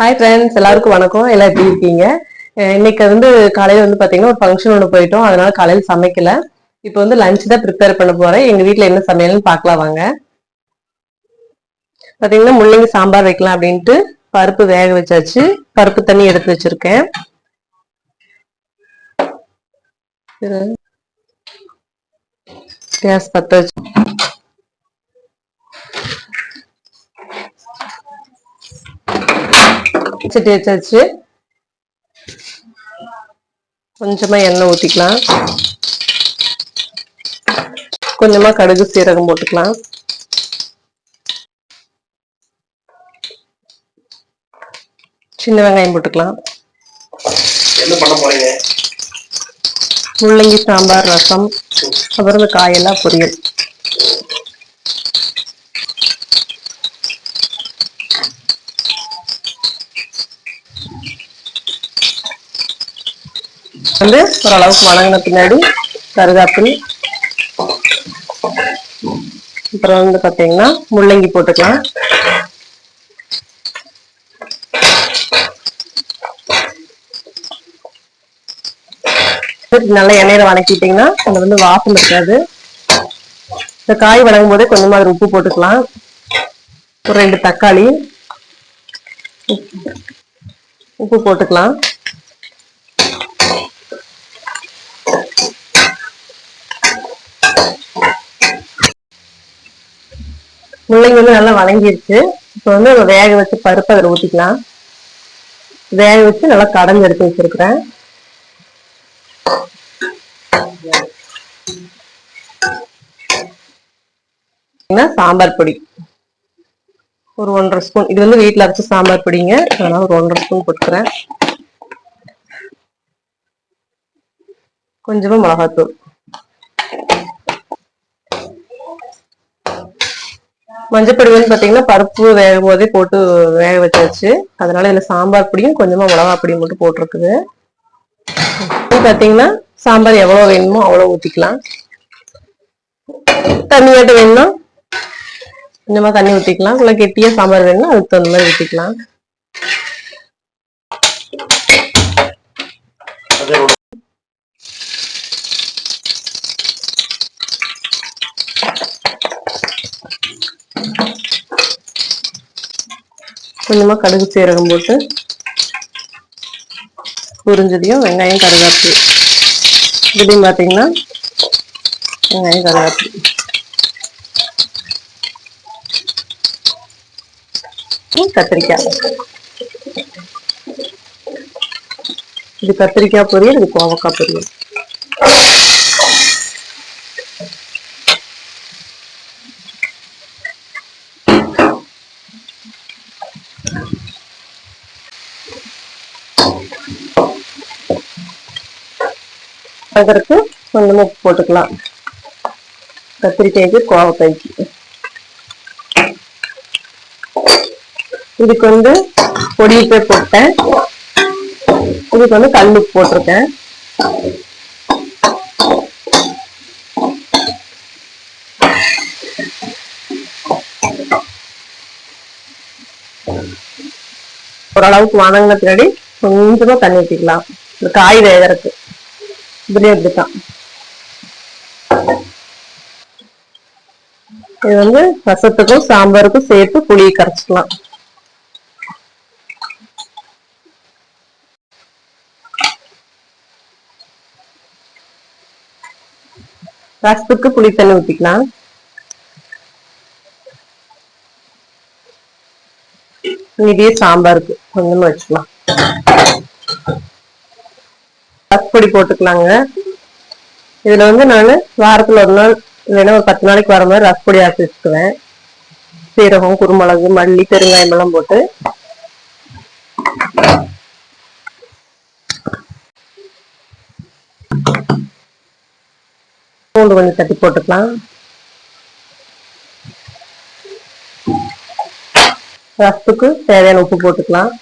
Hi friends எல்லாருக்கும் வணக்கம். எல்லாம் எப்படி இருக்கீங்க? இன்னைக்கு வந்து காலையில வந்து பாத்தீங்கன்னா ஒரு ஃபங்க்ஷன் ஒன்று போயிட்டோம். அதனால காலையில் சமைக்கல. இப்போ வந்து லஞ்ச் தான் ப்ரிப்பேர் பண்ண போறேன். எங்க வீட்டில் என்ன சமையல்னு பார்க்கலாம் வாங்க. பாத்தீங்கன்னா முள்ளங்கி சாம்பார் வைக்கலாம் அப்படின்ட்டு பருப்பு வேக வச்சாச்சு. பருப்பு தண்ணி எடுத்து வச்சிருக்கேன். கேஸ் பத்த வச்சு சட்டி வச்சாச்சு கொஞ்சமா எண்ணெய் ஊத்திக்கலாம். கொஞ்சமா கடுகு சீரகம் போட்டுக்கலாம். சின்ன வெங்காயம் போட்டுக்கலாம். முள்ளங்கி சாம்பார் ரசம் அப்புறம் காயெல்லாம் பொரியல். வந்து ஓரளவுக்கு வணங்கின பின்னாடி கருகாப்பில். அப்புறம் வந்து பாத்தீங்கன்னா முள்ளங்கி போட்டுக்கலாம். நல்லா எண்ணெயில வணக்கிட்டீங்கன்னா அது வந்து வாசம் இருக்காது. இந்த காய் வணங்கும் போதே கொஞ்சமா அதுல உப்பு போட்டுக்கலாம். ஒரு ரெண்டு தக்காளி உப்பு போட்டுக்கலாம். முள்ளங்கி வந்து நல்லா வணங்கிருச்சு இப்போ வந்து அதை வேக வச்சு பருப்பு அதில் ஊற்றிக்கலாம் வேக வச்சு நல்லா கடைஞ்சு எடுத்து வச்சிருக்கிறேன். சாம்பார் பொடி. ஒரு ஒன்றரை ஸ்பூன். இது வந்து வீட்டில் அரைச்ச சாம்பார் பொடிங்க. அதனால ஒரு ஒன்றரை ஸ்பூன் போட்டுக்கிறேன். கொஞ்சமா மிளகாத்தூள். மஞ்சப்பொடி வந்து பாத்தீங்கன்னா பருப்பு வேகும் போதே போட்டு வேக வச்சாச்சு. அதனால இதுல சாம்பார் பொடியும் கொஞ்சமா மிளகா பொடியும் மட்டும் போட்டிருக்குது. பாத்தீங்கன்னா சாம்பார் எவ்வளவு வேணுமோ அவ்வளவு ஊத்திக்கலாம். தண்ணியாட்டு வேணும்னா கொஞ்சமா தண்ணி ஊத்திக்கலாம். இல்ல கெட்டியா சாம்பார் வேணும்னா அதுக்கு தகுந்த மாதிரி ஊத்திக்கலாம். கொஞ்சமா கடுகு சீரகம் போட்டு புரிஞ்சதையும் வெங்காயம் கருகாப்பு இதுலையும் பார்த்தீங்கன்னா வெங்காயம் கருகாப்பு கத்திரிக்காய். இது கத்திரிக்காய் பொரியல் இது கோவக்காய் பொரியல். அதற்கு கொஞ்சமா உப்பு போட்டுக்கலாம். கத்திரிக்காய்க்கு கோவக்காய்க்கு இதுக்கு வந்து பொடியிட்டே போட்டேன். இதுக்கு வந்து கல் உப்பு போட்டிருக்கேன். ஓரளவுக்கு வணங்கின பின்னாடி கொஞ்சமா தண்ணி ஊற்றிக்கலாம் இந்த காய் வேகறதுக்கு. இதுலயும் தான் இது வந்து ரசத்துக்கும் சாம்பாருக்கும் சேர்த்து புளியை கரைச்சிக்கலாம். ரசத்துக்கு புளி தண்ணி ஊத்திக்கலாம். இதே சாம்பாருக்கு கொஞ்சமா வச்சுக்கலாம். பொடி போட்டுக்கலாங்க. இதுல வந்து நான் வாரத்துல ஒரு நாள் இல்லைன்னா ஒரு பத்து நாளைக்கு வர மாதிரி ரசப்பொடி ஆக்கி வச்சுக்குவேன். சீரகம் குருமிளகு மல்லி பெருங்காயம் எல்லாம் போட்டு. பூண்டு கொஞ்சம் தட்டி போட்டுக்கலாம். ரசத்துக்கு தேவையான உப்பு போட்டுக்கலாம்.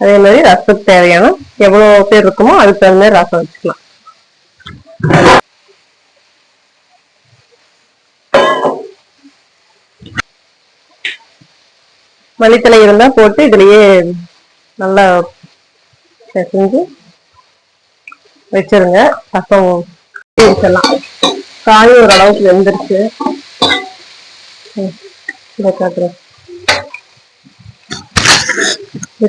அதே மாதிரி ரசத்துக்கு தேவையான எவ்வளவு பேர் இருக்குமோ அதுக்கு தகுந்த மாதிரி ரசம் வச்சுக்கலாம். மல்லித்தலை இருந்தா போட்டு இதுலயே நல்லா செஞ்சு வச்சிருங்க. ரசம் வச்சிடலாம் காய் ஓரளவுக்கு வெந்துருச்சு. ம், காட்டுறேன். இது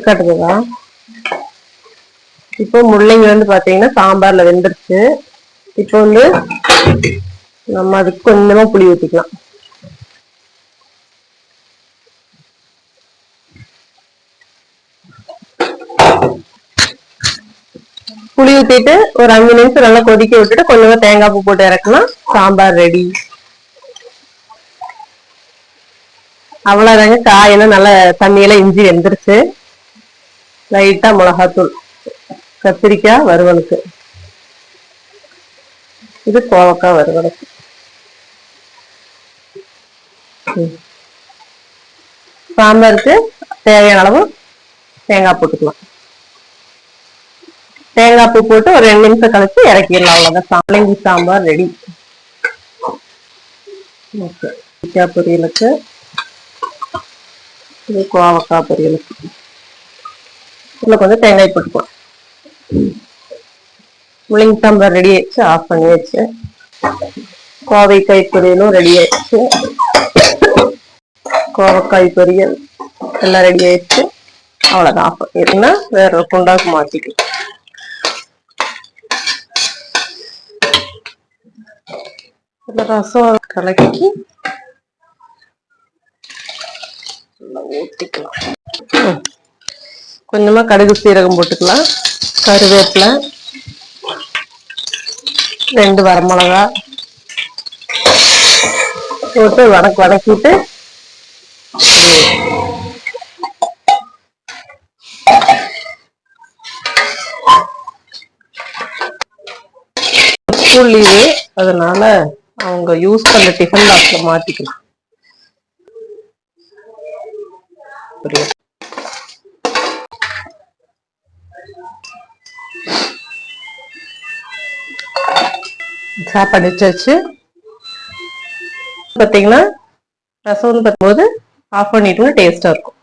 இப்போ முள்ளைங்க வந்து பாத்தீங்கன்னா சாம்பார்ல வெந்துருச்சு. இப்போ வந்து நம்ம அதுக்கு கொஞ்சமா புளி ஊத்திக்கலாம். புளி ஊத்திட்டு ஒரு அஞ்சு நிமிஷம் நல்லா கொதிக்க விட்டுட்டு கொஞ்சமா தேங்காய் பூ போட்டு இறக்கலாம் சாம்பார் ரெடி. அவ்வளவுதாங்க. காயெல்லாம் நல்லா தண்ணியெல்லாம் இஞ்சி வெந்துருச்சு. லைட்டா மிளகாத்தூள் கத்திரிக்காய் வறுவலுக்கு. இது கோவக்காய் வறுவலுக்கு. ம். சாம்பாருக்கு தேவையான அளவு தேங்காய் போட்டுக்கலாம். தேங்காய் பூ போட்டு ஒரு ரெண்டு நிமிஷம் கழிச்சு இறக்கிடலாம். அவ்வளோதான் சாம்பலங்கி சாம்பார் ரெடி. ஓகே. பொரியலுக்கு இது கோவக்காய் பொரியலுக்கு. இதுல கொஞ்சம் தேங்காய் போட்டுப்போம் முள்ளங்கி சாம்பார் ரெடி ஆயிடுச்சு ஆஃப் பண்ணி வச்சு கோவைக்காய் பொரியலும் ரெடி ஆயிடுச்சு. கோவக்காய் பொரியல் எல்லாம் ரெடி ஆயிடுச்சு. அவ்வளோதான் ஆஃப் பண்ணிருந்தா வேற ஒரு குண்டாக்கு மாற்றிக்கலாம் இதுல ரசம் கலக்கி ஊற்றிக்கலாம் கொஞ்சமா கடுகு சீரகம் போட்டுக்கலாம். கருவேப்பிலை. ரெண்டு வரமிளகா. போட்டு வதக்கு வதக்கிட்டு ஸ்கூல் லீவு அதனால அவங்க யூஸ் பண்ண டிஃபன் பாக்ஸ்ல மாத்திக்கலாம். சாப்பாடு வச்சாச்சு பாத்தீங்கன்னா ரசம்னு பார்க்கும்போது ஆஃப் பண்ணிட்டு டேஸ்டா இருக்கும்.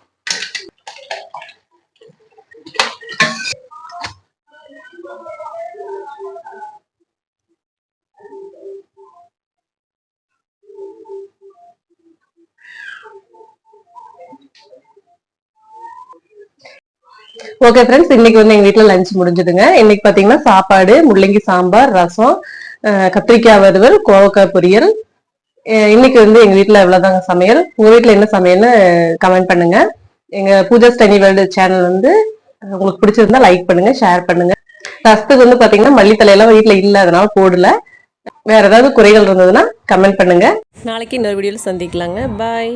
ஓகே ஃப்ரெண்ட்ஸ் இன்னைக்கு வந்து எங்க வீட்டுல லஞ்ச் முடிஞ்சதுங்க. இன்னைக்கு பாத்தீங்கன்னா சாப்பாடு முள்ளங்கி சாம்பார் ரசம் கத்திரிக்காய் வறுவல் கோவக்காய் பொரியல். இன்னைக்கு வந்து எங்க வீட்டுல இவ்வளவுதாங்க சமையல். உங்க வீட்டுல என்ன சமையல்னு கமெண்ட் பண்ணுங்க. எங்க பூஜா ஸ்டனி வேர்ல்டு சேனல் வந்து உங்களுக்கு பிடிச்சிருந்தா லைக் பண்ணுங்க ஷேர் பண்ணுங்க. ரசத்துக்கு வந்து பாத்தீங்கன்னா மல்லித்தலை எல்லாம் இல்ல அதனால போடல. வேற ஏதாவது குறைகள் இருந்ததுன்னா கமெண்ட் பண்ணுங்க. நாளைக்கு இன்னொரு வீடியோல சந்திக்கலாங்க. பாய்